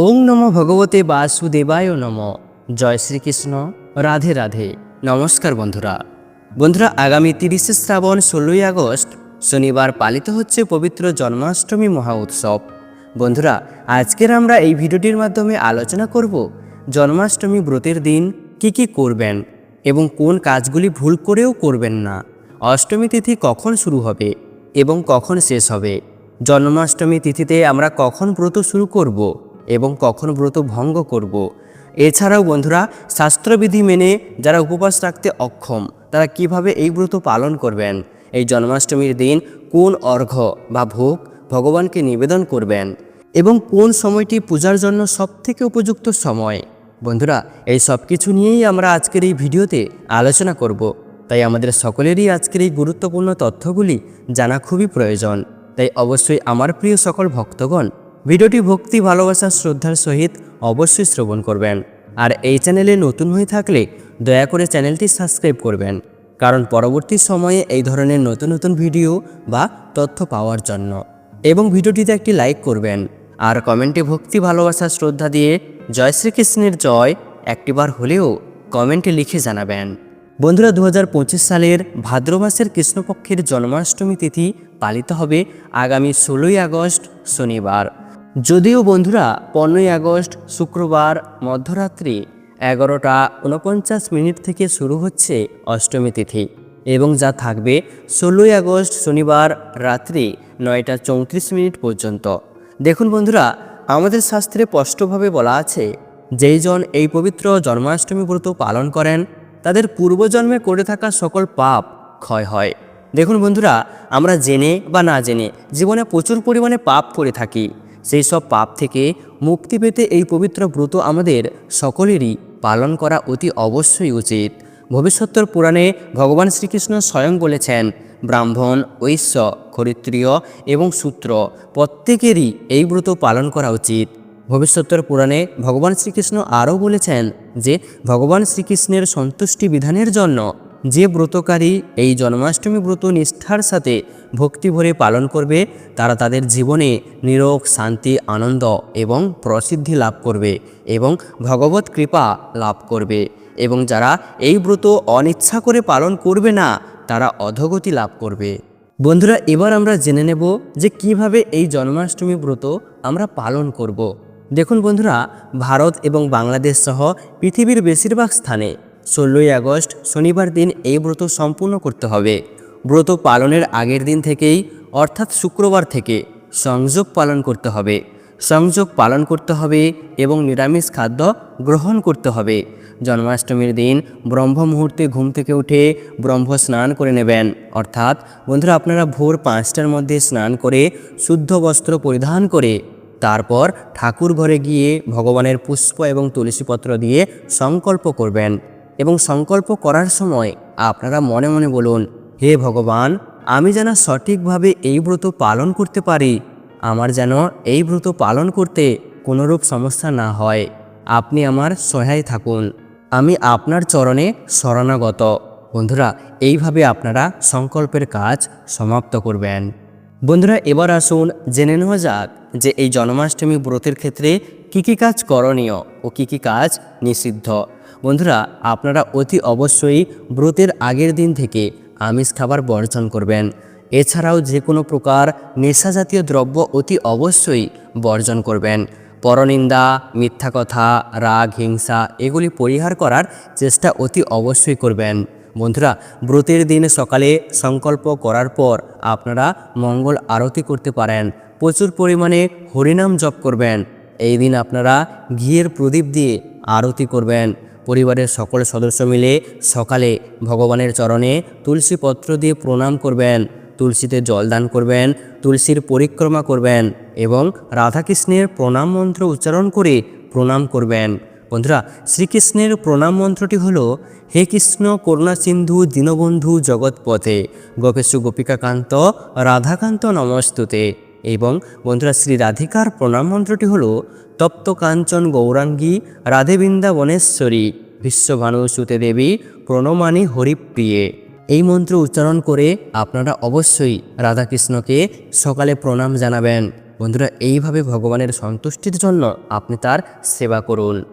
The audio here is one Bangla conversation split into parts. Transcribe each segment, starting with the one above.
ওং নম ভগবতে বাসুদেবায় নম। জয় শ্রীকৃষ্ণ। রাধে রাধে। নমস্কার বন্ধুরা। বন্ধুরা, আগামী তিরিশে শ্রাবণ ষোলোই আগস্ট শনিবার পালিত হচ্ছে পবিত্র জন্মাষ্টমী মহা উৎসব। বন্ধুরা, আজকের আমরা এই ভিডিওটির মাধ্যমে আলোচনা করব জন্মাষ্টমী ব্রতের দিন কি কি করবেন এবং কোন কাজগুলি ভুল করেও করবেন না। অষ্টমী তিথি কখন শুরু হবে এবং কখন শেষ হবে? জন্মাষ্টমী তিথিতে আমরা কখন ব্রত শুরু করব? এবং কখন ব্রত ভঙ্গ করব। এছাড়াও বন্ধুরা, শাস্ত্রবিধি মেনে যারা উপবাস রাখতে অক্ষম, তারা কীভাবে এই ব্রত পালন করবেন? এই জন্মাষ্টমীর দিন কোন অর্ঘ্য বা ভোগ ভগবানকে নিবেদন করবেন? এবং কোন সময়টি পূজার জন্য সবথেকে উপযুক্ত সময়? বন্ধুরা, এই সব কিছু নিয়েই আমরা আজকের এই ভিডিওতে আলোচনা করব। তাই আমাদের সকলেরই আজকের এই গুরুত্বপূর্ণ তথ্যগুলি জানা খুবই প্রয়োজন। তাই অবশ্যই আমার প্রিয় সকল ভক্তগণ ভিডিওটি ভক্তি, ভালোবাসা, শ্রদ্ধার সহিত অবশ্যই শ্রবণ করবেন। আর এই চ্যানেলে নতুন হয়ে থাকলে দয়া করে চ্যানেলটি সাবস্ক্রাইব করবেন। কারণ পরবর্তী সময়ে এই ধরনের নতুন নতুন ভিডিও বা তথ্য পাওয়ার জন্য। এবং ভিডিওটিতে একটি লাইক করবেন। আর কমেন্টে ভক্তি, ভালোবাসা, শ্রদ্ধা দিয়ে জয় শ্রীকৃষ্ণের জয় একটিবার হলেও কমেন্টে লিখে জানাবেন। বন্ধুরা দু হাজার পঁচিশ সালের ভাদ্র মাসের কৃষ্ণপক্ষের জন্মাষ্টমী তিথি পালিত হবে আগামী ষোলোই আগস্ট শনিবার। যদিও বন্ধুরা, পনেরোই আগস্ট, শুক্রবার, মধ্যরাত্রি এগারোটা উনপঞ্চাশ মিনিট থেকে শুরু হচ্ছে অষ্টমী তিথি এবং যা থাকবে ষোলোই আগস্ট, শনিবার রাত্রি নয়টা চৌত্রিশ মিনিট পর্যন্ত। দেখুন বন্ধুরা, আমাদের শাস্ত্রে স্পষ্টভাবে বলা আছে, যেই জন এই পবিত্র জন্মাষ্টমী ব্রত পালন করেন, তাদের পূর্বজন্মে করে থাকা সকল পাপ ক্ষয় হয়। দেখুন বন্ধুরা, আমরা জেনে বা না জেনে জীবনে প্রচুর পরিমাণে পাপ করে থাকি। সেই সব পাপ থেকে মুক্তি পেতে এই পবিত্র ব্রত আমাদের সকলেরই পালন করা অতি অবশ্যই উচিত। ভবিষ্যত্তর পুরাণে ভগবান শ্রীকৃষ্ণ স্বয়ং বলেছেন, ব্রাহ্মণ, ঐশ্য ক্ষরিত্রীয় এবং সূত্র প্রত্যেকেরই এই ব্রত পালন করা উচিত। ভবিষ্যত্তর পুরাণে ভগবান শ্রীকৃষ্ণ আরও বলেছেন যে, ভগবান শ্রীকৃষ্ণের সন্তুষ্টি বিধানের জন্য যে ব্রতকারী এই জন্মাষ্টমী ব্রত নিষ্ঠার সাথে ভক্তি ভরে পালন করবে, তারা তাদের জীবনে নিরোগ, শান্তি, আনন্দ এবং প্রসিদ্ধি লাভ করবে এবং ভগবত কৃপা লাভ করবে এবং যারা এই ব্রত অনিচ্ছা করে পালন করবে না, তারা অধগতি লাভ করবে বন্ধুরা, এবার আমরা জেনে নেব যে কীভাবে এই জন্মাষ্টমী ব্রত আমরা পালন করব। দেখুন বন্ধুরা, ভারত এবং বাংলাদেশ সহ পৃথিবীর বেশিরভাগ স্থানে ষোলোই আগস্ট শনিবার দিন এই ব্রত সম্পূর্ণ করতে হবে। ব্রত পালনের আগের দিন থেকেই, অর্থাৎ শুক্রবার থেকে সংযোগ পালন করতে হবে। সংযোগ পালন করতে হবে এবং নিরামিষ খাদ্য গ্রহণ করতে হবে। জন্মাষ্টমীর দিন ব্রহ্ম মুহূর্তে ঘুম থেকে উঠে ব্রহ্ম স্নান করে নেবেন। অর্থাৎ, বন্ধুরা, আপনারা ভোর পাঁচটার মধ্যে স্নান করে শুদ্ধ বস্ত্র পরিধান করে তারপর ঠাকুর ঘরে গিয়ে ভগবানের পুষ্প এবং তুলসীপত্র দিয়ে সংকল্প করবেন। এবং সংকল্প করার সময় আপনারা মনে মনে বলুন, হে ভগবান, আমি যেন সঠিকভাবে এই ব্রত পালন করতে পারি। আমার যেন এই ব্রত পালন করতে কোনোরূপ সমস্যা না হয়। আপনি আমার সহায় থাকুন। আমি আপনার চরণে শরণাগত। বন্ধুরা, এইভাবে আপনারা সংকল্পের কাজ সমাপ্ত করবেন। বন্ধুরা, এবার আসুন জেনে নেওয়া যাক যে এই জন্মাষ্টমী ব্রতের ক্ষেত্রে কী কী কাজ করণীয় ও কী কী কাজ নিষিদ্ধ। বন্ধুরা, আপনারা অতি অবশ্যই ব্রতের আগের দিন থেকে আমিষ খাবার বর্জন করবেন। এছাড়াও যে কোনো প্রকার নেশা জাতীয় দ্রব্য অতি অবশ্যই বর্জন করবেন। পরনিন্দা, মিথ্যা কথা, রাগ, হিংসা এগুলি পরিহার করার চেষ্টা অতি অবশ্যই করবেন। বন্ধুরা, ব্রতের দিন সকালে সংকল্প করার পর আপনারা মঙ্গল আরতি করতে পারেন। প্রচুর পরিমাণে হরিনাম জপ করবেন। এই দিন আপনারা ঘিয়ের প্রদীপ দিয়ে আরতি করবেন। পরিবারের সকল সদস্য মিলে সকালে ভগবানের চরণে তুলসী পত্র দিয়ে প্রণাম করবেন, তুলসীতে জলদান করবেন, তুলসীর পরিক্রমা করবেন এবং রাধাকৃষ্ণের প্রণাম মন্ত্র উচ্চারণ করে প্রণাম করবেন। বন্ধুরা, শ্রীকৃষ্ণের প্রণাম মন্ত্রটি হল, হে কৃষ্ণ করুণা সিন্ধু দীনবন্ধু জগৎপথে, গোপেশু গোপিকাকান্ত, রাধাকান্ত নমস্তুতে। এবং বন্ধুরা শ্রী রাধিকার প্রণাম মন্ত্রটি হল, তপ্ত কাঞ্চন গৌরাঙ্গী রাধে বৃন্দাবনেশ্বরী, বিশ্বভানু সুতে দেবী প্রণমানী হরিপ্রিয়ে। এই মন্ত্র উচ্চারণ করে আপনারা অবশ্যই রাধাকৃষ্ণকে সকালে প্রণাম জানাবেন। বন্ধুরা, এইভাবে ভগবানের সন্তুষ্টির জন্য আপনি তার সেবা করুন।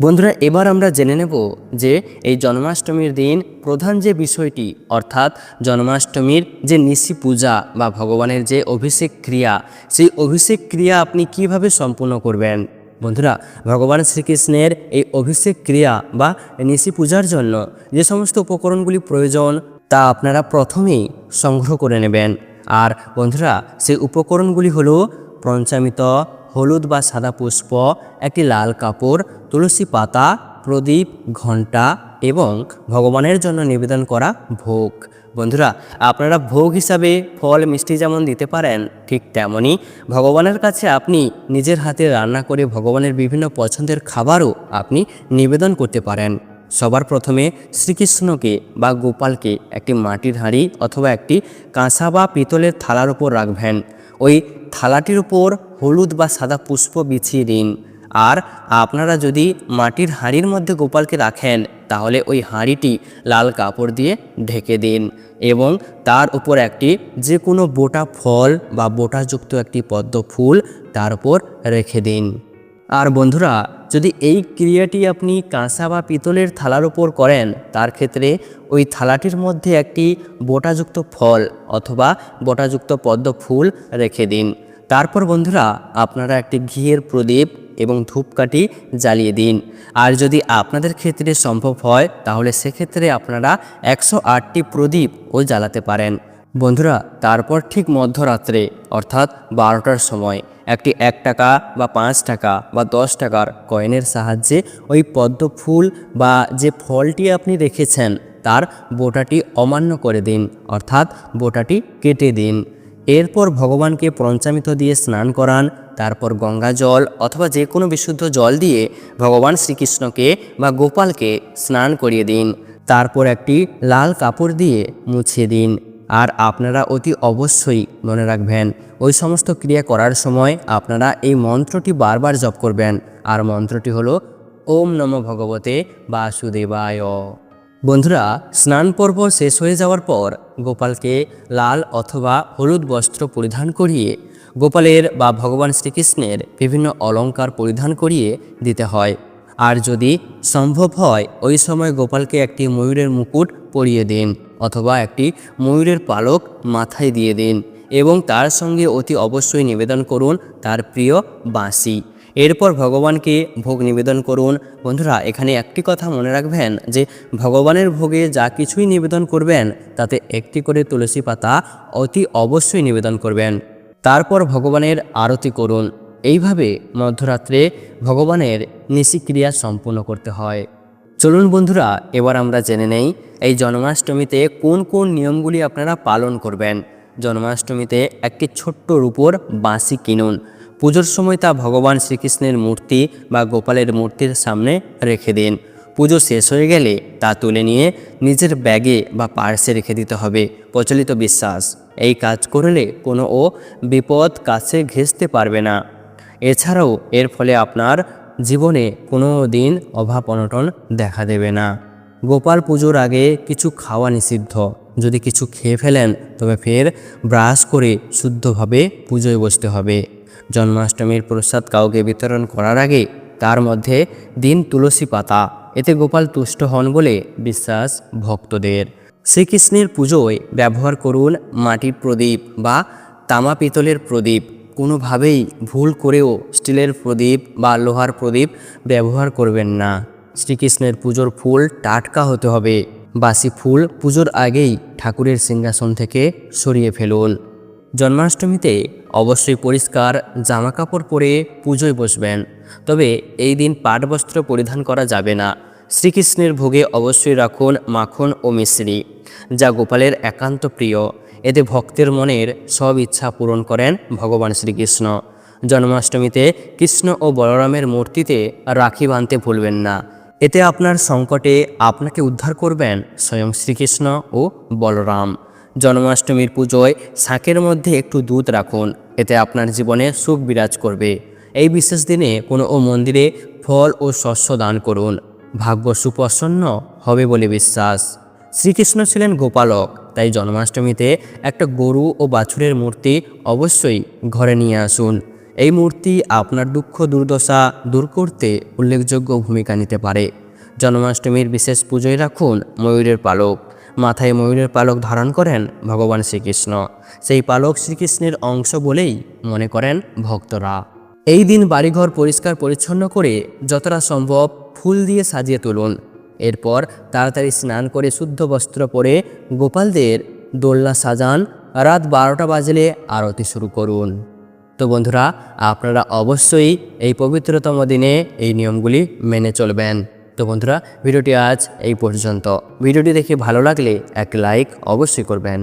বন্ধুরা, এবার আমরা জেনে নেব যে এই জন্মাষ্টমীর দিন প্রধান যে বিষয়টি, অর্থাৎ জন্মাষ্টমীর যে নিশি পূজা বা ভগবানের যে অভিষেক ক্রিয়া, সেই অভিষেক ক্রিয়া আপনি কীভাবে সম্পূর্ণ করবেন? বন্ধুরা, ভগবান শ্রীকৃষ্ণের এই অভিষেক ক্রিয়া বা নিশি পূজার জন্য যে সমস্ত উপকরণগুলি প্রয়োজন, তা আপনারা প্রথমেই সংগ্রহ করে নেবেন। আর বন্ধুরা, সেই উপকরণগুলি হলো পঞ্চামিত হলুদ বা সাদা পুষ্প, একটি লাল কাপড়, তুলসী পাতা, প্রদীপ, ঘণ্টা এবং ভগবানের জন্য নিবেদন করা ভোগ। বন্ধুরা, আপনারা ভোগ হিসাবে ফল, মিষ্টি যেমন দিতে পারেন, ঠিক তেমনই ভগবানের কাছে আপনি নিজের হাতে রান্না করে ভগবানের বিভিন্ন পছন্দের খাবারও আপনি নিবেদন করতে পারেন। সবার প্রথমে শ্রীকৃষ্ণকে বা গোপালকে একটি মাটির হাঁড়ি অথবা একটি কাঁসা বা পিতলের থালার উপর রাখবেন। ওই থালাটির উপর হলুদ বা সাদা পুষ্প বিছিয়ে দিন। আর আপনারা যদি মাটির হাঁড়ির মধ্যে গোপালকে রাখেন, তাহলে ওই হাঁড়িটি লাল কাপড় দিয়ে ঢেকে দিন এবং তার উপর একটি যে কোনো বোটা ফল বা বোটাযুক্ত একটি পদ্ম ফুল তার উপর রেখে দিন। আর বন্ধুরা, যদি এই ক্রিয়াটি আপনি কাঁসা বা পিতলের থালার উপর করেন, তার ক্ষেত্রে ওই থালাটির মধ্যে একটি বোটাযুক্ত ফল অথবা বোটাযুক্ত পদ্ম ফুল রেখে দিন। তারপর বন্ধুরা আপনারা একটি ঘিয়ের প্রদীপ এবং ধূপকাঠি জ্বালিয়ে দিন। আর যদি আপনাদের ক্ষেত্রে সম্ভব হয়, তাহলে সেক্ষেত্রে আপনারা একশো আটটি প্রদীপও জ্বালাতে পারেন। বন্ধুরা, তারপর ঠিক মধ্যরাত্রে, অর্থাৎ বারোটার সময়, একটি এক টাকা বা পাঁচ টাকা বা দশ টাকার কয়েনের সাহায্যে ওই পদ্ম ফুল বা যে ফলটি আপনি রেখেছেন তার বোটাটি অমান্য করে দিন, অর্থাৎ বোটাটি কেটে দিন। এরপর ভগবানকে পঞ্চামিত দিয়ে স্নান করান, তারপর গঙ্গা জল অথবা যে কোনো বিশুদ্ধ জল দিয়ে ভগবান শ্রীকৃষ্ণকে বা গোপালকে স্নান করিয়ে দিন। তারপর একটি লাল কাপড় দিয়ে মুছিয়ে দিন। আর আপনারা অতি অবশ্যই মনে রাখবেন, ওই সমস্ত ক্রিয়া করার সময় আপনারা এই মন্ত্রটি বারবার জপ করবেন। আর মন্ত্রটি হলো, ওম নম ভগবতে বাসুদেবায়। বন্ধুরা, স্নান পর্ব শেষ হয়ে যাওয়ার পর গোপালকে লাল অথবা হলুদ বস্ত্র পরিধান করিয়ে গোপালের বা ভগবান শ্রীকৃষ্ণের বিভিন্ন অলঙ্কার পরিধান করিয়ে দিতে হয়। আর যদি সম্ভব হয়, ওই সময় গোপালকে একটি ময়ূরের মুকুট পরিয়ে দিন অথবা একটি ময়ূরের পালক মাথায় দিয়ে দিন এবং তার সঙ্গে অতি অবশ্যই নিবেদন করুন তার প্রিয় বাঁশি। এরপর ভগবানকে ভোগ নিবেদন করুন। বন্ধুরা, এখানে একটি কথা মনে রাখবেন যে, ভগবানের ভোগে যা কিছুই নিবেদন করবেন, তাতে একটি করে তুলসী পাতা অতি অবশ্যই নিবেদন করবেন। তারপর ভগবানের আরতি করুন। এইভাবে মধ্যরাত্রে ভগবানের নিশিক্রিয়া সম্পূর্ণ করতে হয়। চলুন বন্ধুরা, এবার আমরা জেনে নেই, এই জন্মাষ্টমীতে কোন কোন নিয়মগুলি আপনারা পালন করবেন। জন্মাষ্টমীতে একটি ছোট্ট রূপোর বাঁশি কিনুন। পুজোর সময় তা ভগবান শ্রীকৃষ্ণের মূর্তি বা গোপালের মূর্তির সামনে রেখে দিন। পুজো শেষ হয়ে গেলে তা তুলে নিয়ে নিজের ব্যাগে বা পার্সে রেখে দিতে হবে, প্রচলিত বিশ্বাস। এই কাজ করলে কোনো ও বিপদ কাছে ঘেঁষতে পারবে না। এছাড়াও এর ফলে আপনার জীবনে কোনো দিন অভাব অনটন দেখা দেবে না। গোপাল পুজোর আগে কিছু খাওয়া নিষিদ্ধ। যদি কিছু খেয়ে ফেলেন, তবে ফের ব্রাশ করে শুদ্ধভাবে পুজোয় বসতে হবে। জন্মাষ্টমীর প্রসাদ কাউকে বিতরণ করার আগে তার মধ্যে দিন তুলসী পাতা। এতে গোপাল তুষ্ট হন বলে বিশ্বাস ভক্তদের। শ্রীকৃষ্ণের পুজোয় ব্যবহার করুন মাটির প্রদীপ বা তামা পিতলের প্রদীপ। কোনোভাবেই ভুল করেও স্টিলের প্রদীপ বা লোহার প্রদীপ ব্যবহার করবেন না। শ্রীকৃষ্ণের পুজোর ফুল টাটকা হতে হবে। বাসি ফুল পুজোর আগেই ঠাকুরের সিংহাসন থেকে সরিয়ে ফেলুন। জন্মাষ্টমীতে অবশ্যই পরিষ্কার জামাকাপড় পরে পুজোয় বসবেন। তবে এই দিন পাট বস্ত্র পরিধান করা যাবে না। শ্রীকৃষ্ণের ভোগে অবশ্যই রাখুন মাখন ও মিশ্রি, যা গোপালের একান্ত প্রিয়। এতে ভক্তের মনের সব ইচ্ছা পূরণ করেন ভগবান শ্রীকৃষ্ণ। জন্মাষ্টমীতে কৃষ্ণ ও বলরামের মূর্তিতে রাখি বাঁধতে ভুলবেন না। এতে আপনার সংকটে আপনাকে উদ্ধার করবেন স্বয়ং শ্রীকৃষ্ণ ও বলরাম। জন্মাষ্টমীর পুজোয় শাঁখের মধ্যে একটু দুধ রাখুন, এতে আপনার জীবনে সুখ বিরাজ করবে। এই বিশেষ দিনে কোনো ও মন্দিরে ফল ও শস্য দান করুন। ভাগ্য সুপ্রসন্ন হবে বলে বিশ্বাস। শ্রীকৃষ্ণ ছিলেন গোপালক, তাই জন্মাষ্টমীতে একটা গরু ও বাছুরের মূর্তি অবশ্যই ঘরে নিয়ে আসুন। এই মূর্তি আপনার দুঃখ, দুর্দশা দূর করতে উল্লেখযোগ্য ভূমিকা নিতে পারে। জন্মাষ্টমীর বিশেষ পুজোয় রাখুন ময়ূরের পালক। মাথায় ময়ূরের পালক ধারণ করেন ভগবান শ্রীকৃষ্ণ। সেই পালক শ্রীকৃষ্ণের অংশ বলেই মনে করেন ভক্তরা। এই দিন বাড়িঘর পরিষ্কার পরিচ্ছন্ন করে যতটা সম্ভব ফুল দিয়ে সাজিয়ে তুলুন। এরপর তাড়াতাড়ি স্নান করে শুদ্ধ বস্ত্র পরে গোপালদের দোলনা সাজান, রাত বারোটা বাজলে আরতি শুরু করুন। তো বন্ধুরা, আপনারা অবশ্যই এই পবিত্রতম দিনে এই নিয়মগুলি মেনে চলবেন। তো বন্ধুরা ভিডিওটি আজ এই পর্যন্ত। ভিডিওটি দেখে ভালো লাগলে এক লাইক অবশ্যই করবেন।